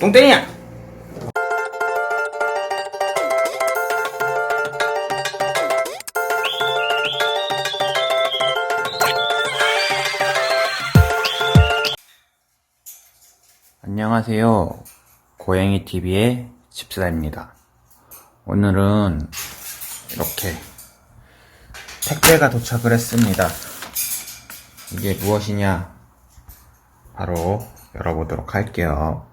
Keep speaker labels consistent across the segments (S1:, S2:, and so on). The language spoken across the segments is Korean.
S1: 똥땡이야! 안녕하세요. 고양이 TV의 집사입니다. 오늘은 이렇게 택배가 도착을 했습니다. 이게 무엇이냐? 바로 열어보도록 할게요.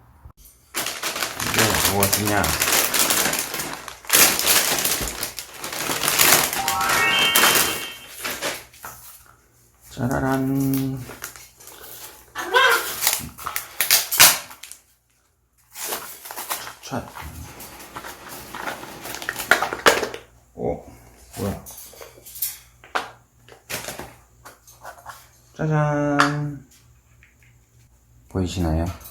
S1: 이게 무엇이냐? 짜라란. 차. 오, 뭐야? 짜잔. 보이시나요?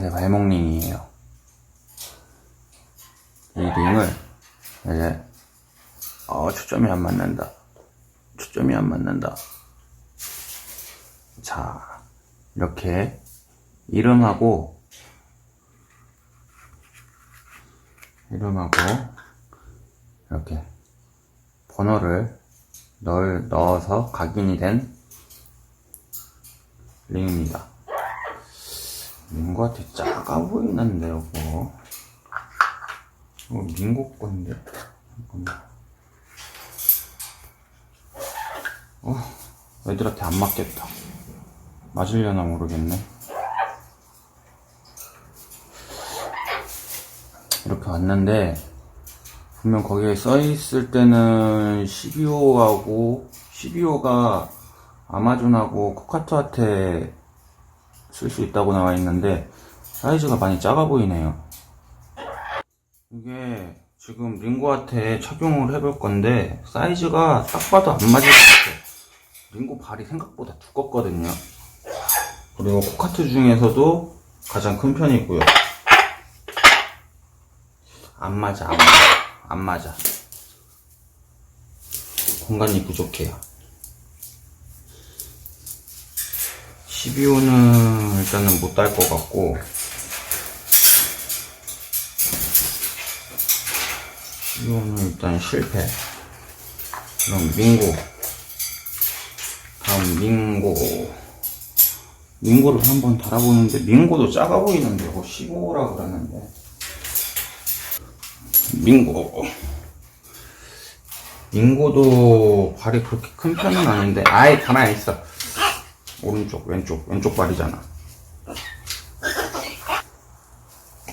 S1: 앵무새 발목링이에요. 이 링을 이제 어 초점이 안 맞는다. 초점이 안 맞는다. 자 이렇게 이름하고 이름하고 이렇게 번호를 넣을, 넣어서 각인이 된 링입니다. 민구한테 작아 보이는데, 요거. 이거 민구 건데. 어, 애들한테 안 맞겠다. 맞으려나 모르겠네. 이렇게 왔는데, 분명 거기에 써 있을 때는 12호하고, 12호가 아마존하고 코카토한테 쓸 수 있다고 나와 있는데 사이즈가 많이 작아 보이네요. 이게 지금 링고한테 착용을 해볼 건데 사이즈가 딱 봐도 안 맞을 것 같아요. 링고 발이 생각보다 두껍거든요. 그리고 코카트 중에서도 가장 큰 편이고요. 안 맞아, 안 맞아, 안 맞아. 공간이 부족해요. 12호는 일단은 못 달 것 같고. 12호는 일단 실패. 그럼 민고. 다음 민고. 민고를 한번 달아보는데 민고도 작아 보이는데 이거 15호라 그러는데. 민고. 민고도 발이 그렇게 큰 편은 아닌데 아예 가만히 있어 오른쪽, 왼쪽, 왼쪽 발이잖아.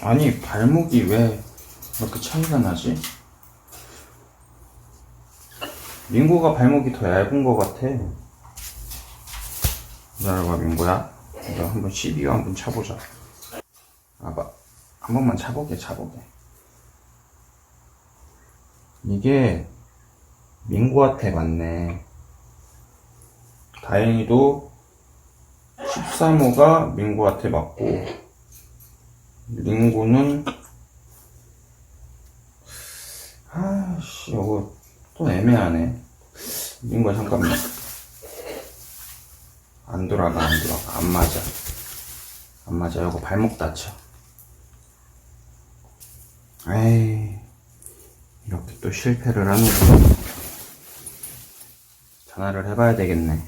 S1: 아니, 발목이 왜 이렇게 차이가 나지? 민고가 발목이 더 얇은 것 같아. 기다려봐, 민고야. 이거 한번 12호 한번 차보자. 아봐, 한 번만 차보게, 차보게. 이게 민고한테 맞네. 다행히도 13호가 민구한테 맞고 민구는 아씨 이거 또 애매하네. 민구야 잠깐만. 안 돌아가 안 돌아가. 안 맞아. 안 맞아. 이거 발목 다쳐. 에이 이렇게 또 실패를 하는 거 전화를 해봐야 되겠네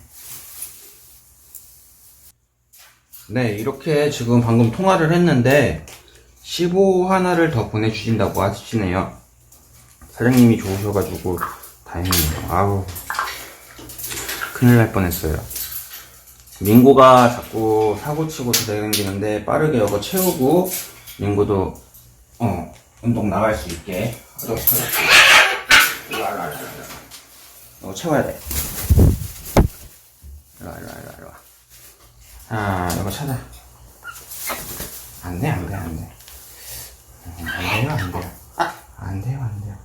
S1: 네, 이렇게 지금 방금 통화를 했는데 15 하나를 더 보내주신다고 하시네요. 사장님이 좋으셔가지고 다행이네요. 아우 큰일 날 뻔했어요. 민고가 자꾸 사고치고 도다니는데 빠르게 이거 채우고 민고도 어 운동 나갈 수 있게 하도록 하겠습니다. 이거 채워야 돼. 일로 와, 일로 와, 일로 와, 일로 와. 아, 이거 찾아. 안 돼, 안 돼, 안 돼. 음, 안 돼요, 안 돼요. 안 돼요, 안 돼요.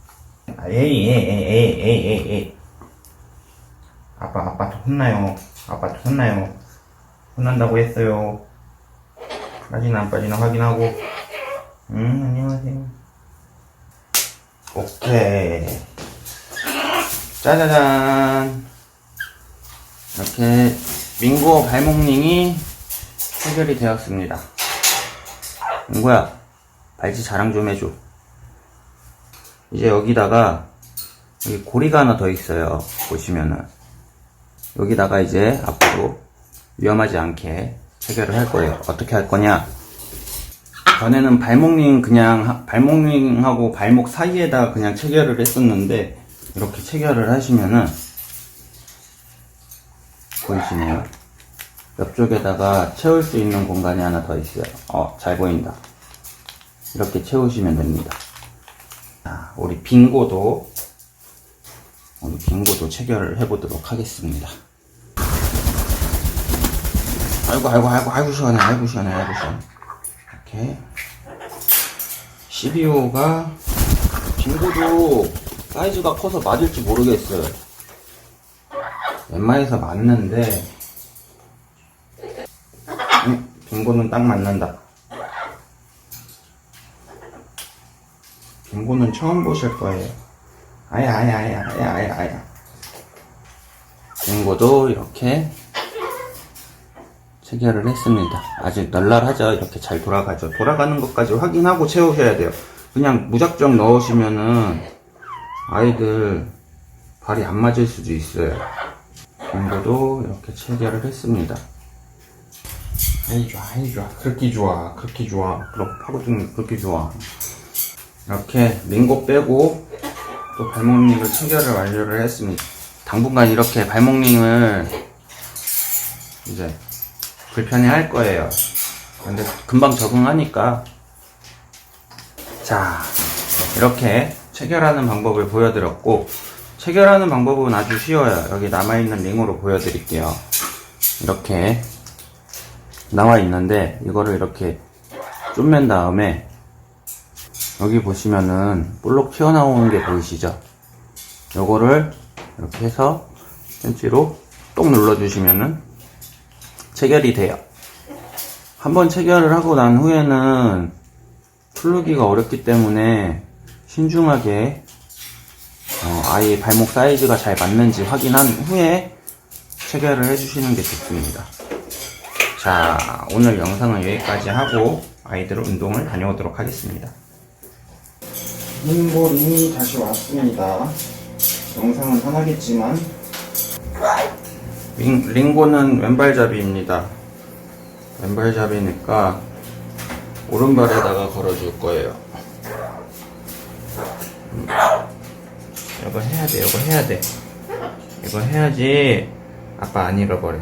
S1: 아, 에이, 에이, 에이, 에이, 에이, 에이. 아빠, 아빠한테 혼나요. 아빠한테 혼나요. 혼난다고 했어요. 빠지나 안 빠지나 확인하고. 음, 안녕하세요. 오케이. 짜자잔. 이렇게 민고 발목링이 해결이 되었습니다. 응구야, 발찌 자랑 좀 해줘. 이제 여기다가, 여기 고리가 하나 더 있어요. 보시면은. 여기다가 이제 앞으로 위험하지 않게 체결을 할 거예요. 어떻게 할 거냐? 전에는 발목링 그냥 하- 발목링하고 발목 사이에다 그냥 체결을 했었는데 이렇게 체결을 하시면은 보이시네요. 옆쪽에다가 채울 수 있는 공간이 하나 더 있어요. 어, 잘 보인다. 이렇게 채우시면 됩니다. 자, 우리 빙고도 우리 빙고도 체결을 해보도록 하겠습니다. 아이고 아이고 아이고 아이고 시원해 아이고 시원해 아이고 시원해 이렇게 12호가 빙고도 사이즈가 커서 맞을지 모르겠어요 웬만해서 맞는데 음, 빙고는 딱 맞는다 빙고는 처음 보실 거예요 아야 아야 아야 아야 아야 아야 빙고도 이렇게 체결을 했습니다. 아직 널널하죠? 이렇게 잘 돌아가죠? 돌아가는 것까지 확인하고 채우셔야 돼요. 그냥 무작정 넣으시면은 아이들 발이 안 맞을 수도 있어요. 빙고도 이렇게 체결을 했습니다. 아이 좋아, 아이 좋아. 그렇게 좋아, 그렇게 좋아. 그렇게 파고드는 그렇게 좋아. 이렇게 링고 빼고 또 발목링을 체결을 완료를 했습니다. 당분간 이렇게 발목링을 이제 불편해 할 거예요. 근데 금방 적응하니까. 자, 이렇게 체결하는 방법을 보여드렸고, 체결하는 방법은 아주 쉬워요. 여기 남아있는 링으로 보여드릴게요. 이렇게 나와 있는데, 이거를 이렇게 쪼맨 다음에, 여기 보시면은 볼록 튀어나오는 게 보이시죠? 요거를 이렇게 해서 펜치로 똑 눌러주시면은 체결이 돼요. 한번 체결을 하고 난 후에는 풀르기가 어렵기 때문에 신중하게 어, 아이의 발목 사이즈가 잘 맞는지 확인한 후에 체결을 해주시는 게 좋습니다. 자, 오늘 영상은 여기까지 하고 아이들 운동을 다녀오도록 하겠습니다. 흰볼이 다시 왔습니다. 영상은 하나겠지만 링, 링고는 왼발잡이입니다. 왼발잡이니까 오른발에다가 걸어줄 거예요. 음. 이거 해야 돼, 이거 해야 돼. 이거 해야지 아빠 안 잃어버려.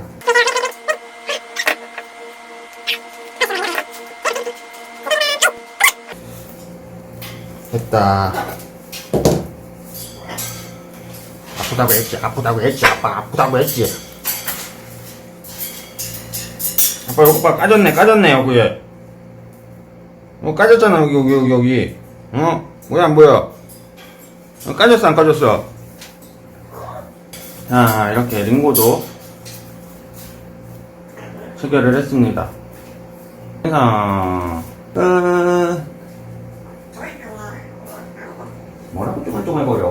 S1: 됐다. 아프다고 했지, 아프다고 했지, 아빠 아프다고 했지. 아빠 이거 봐 까졌네, 까졌네 여기에. 어 까졌잖아 여기 여기 여기 여기. 어? 왜안 보여? 어, 까졌어 안 까졌어? 자 이렇게 링고도 체결을 했습니다. 항상 짠 뭐라고 쪼글쪼글 거려